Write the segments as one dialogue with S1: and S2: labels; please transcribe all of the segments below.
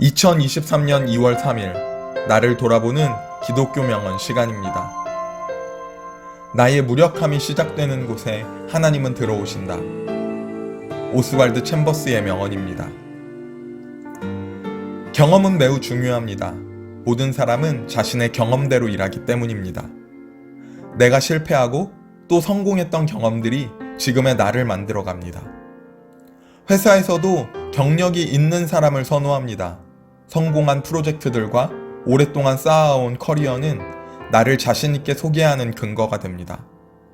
S1: 2023년 2월 3일 나를 돌아보는 기독교 명언 시간입니다. 나의 무력함이 시작되는 곳에 하나님은 들어오신다. 오스왈드 챔버스의 명언입니다. 경험은 매우 중요합니다. 모든 사람은 자신의 경험대로 일하기 때문입니다. 내가 실패하고 또 성공했던 경험들이 지금의 나를 만들어 갑니다. 회사에서도 경력이 있는 사람을 선호합니다. 성공한 프로젝트들과 오랫동안 쌓아온 커리어는 나를 자신있게 소개하는 근거가 됩니다.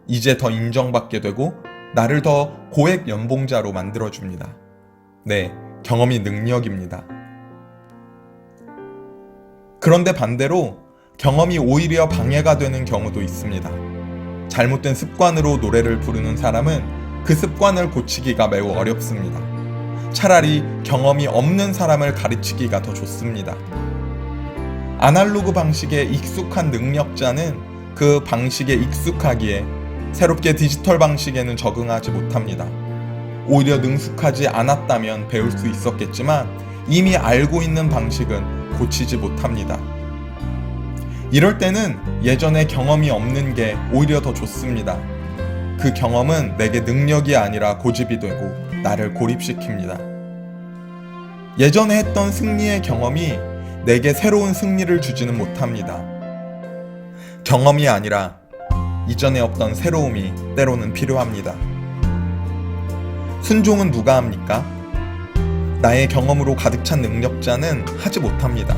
S1: 이제 더 인정받게 되고 나를 더 고액 연봉자로 만들어줍니다. 네, 경험이 능력입니다. 그런데 반대로 경험이 오히려 방해가 되는 경우도 있습니다. 잘못된 습관으로 노래를 부르는 사람은 그 습관을 고치기가 매우 어렵습니다. 차라리 경험이 없는 사람을 가르치기가 더 좋습니다. 아날로그 방식에 익숙한 능력자는 그 방식에 익숙하기에 새롭게 디지털 방식에는 적응하지 못합니다. 오히려 능숙하지 않았다면 배울 수 있었겠지만 이미 알고 있는 방식은 고치지 못합니다. 이럴 때는 예전에 경험이 없는 게 오히려 더 좋습니다. 그 경험은 내게 능력이 아니라 고집이 되고 나를 고립시킵니다. 예전에 했던 승리의 경험이 내게 새로운 승리를 주지는 못합니다. 경험이 아니라 이전에 없던 새로움이 때로는 필요합니다. 순종은 누가 합니까? 나의 경험으로 가득 찬 능력자는 하지 못합니다.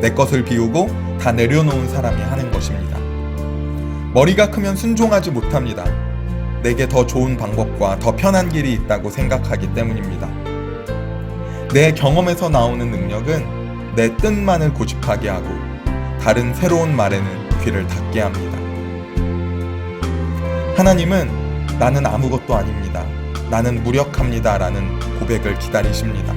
S1: 내 것을 비우고 다 내려놓은 사람이 하는 것입니다. 머리가 크면 순종하지 못합니다. 내게 더 좋은 방법과 더 편한 길이 있다고 생각하기 때문입니다. 내 경험에서 나오는 능력은 내 뜻만을 고집하게 하고 다른 새로운 말에는 귀를 닫게 합니다. 하나님은 나는 아무것도 아닙니다. 나는 무력합니다. 라는 고백을 기다리십니다.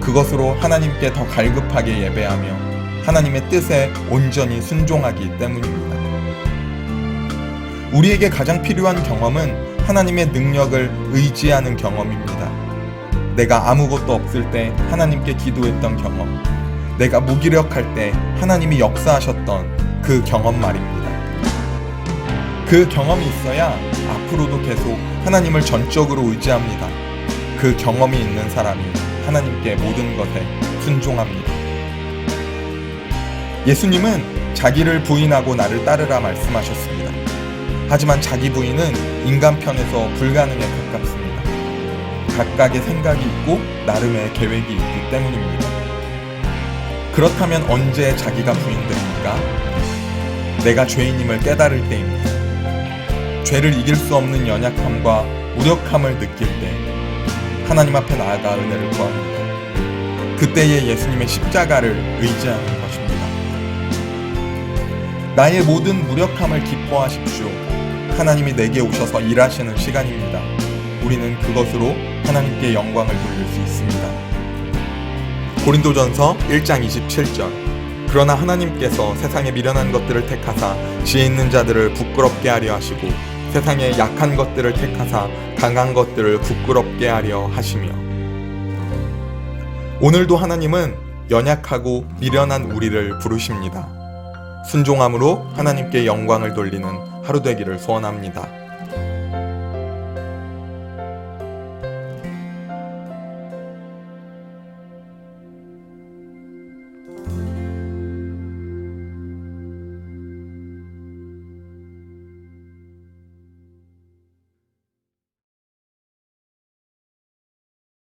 S1: 그것으로 하나님께 더 갈급하게 예배하며 하나님의 뜻에 온전히 순종하기 때문입니다. 우리에게 가장 필요한 경험은 하나님의 능력을 의지하는 경험입니다. 내가 아무것도 없을 때 하나님께 기도했던 경험, 내가 무기력할 때 하나님이 역사하셨던 그 경험 말입니다. 그 경험이 있어야 앞으로도 계속 하나님을 전적으로 의지합니다. 그 경험이 있는 사람이 하나님께 모든 것에 순종합니다. 예수님은 자기를 부인하고 나를 따르라 말씀하셨습니다. 하지만 자기 부인은 인간 편에서 불가능에 가깝습니다. 각각의 생각이 있고 나름의 계획이 있기 때문입니다. 그렇다면 언제 자기가 부인됩니까? 내가 죄인임을 깨달을 때입니다. 죄를 이길 수 없는 연약함과 무력함을 느낄 때 하나님 앞에 나아가 은혜를 구합니다. 그때의 예수님의 십자가를 의지하는 것입니다. 나의 모든 무력함을 기뻐하십시오. 하나님이 내게 오셔서 일하시는 시간입니다. 우리는 그것으로 하나님께 영광을 돌릴 수 있습니다. 고린도전서 1장 27절 그러나 하나님께서 세상에 미련한 것들을 택하사 지혜 있는 자들을 부끄럽게 하려 하시고 세상에 약한 것들을 택하사 강한 것들을 부끄럽게 하려 하시며 오늘도 하나님은 연약하고 미련한 우리를 부르십니다. 순종함으로 하나님께 영광을 돌리는 하루 되기를 소원합니다.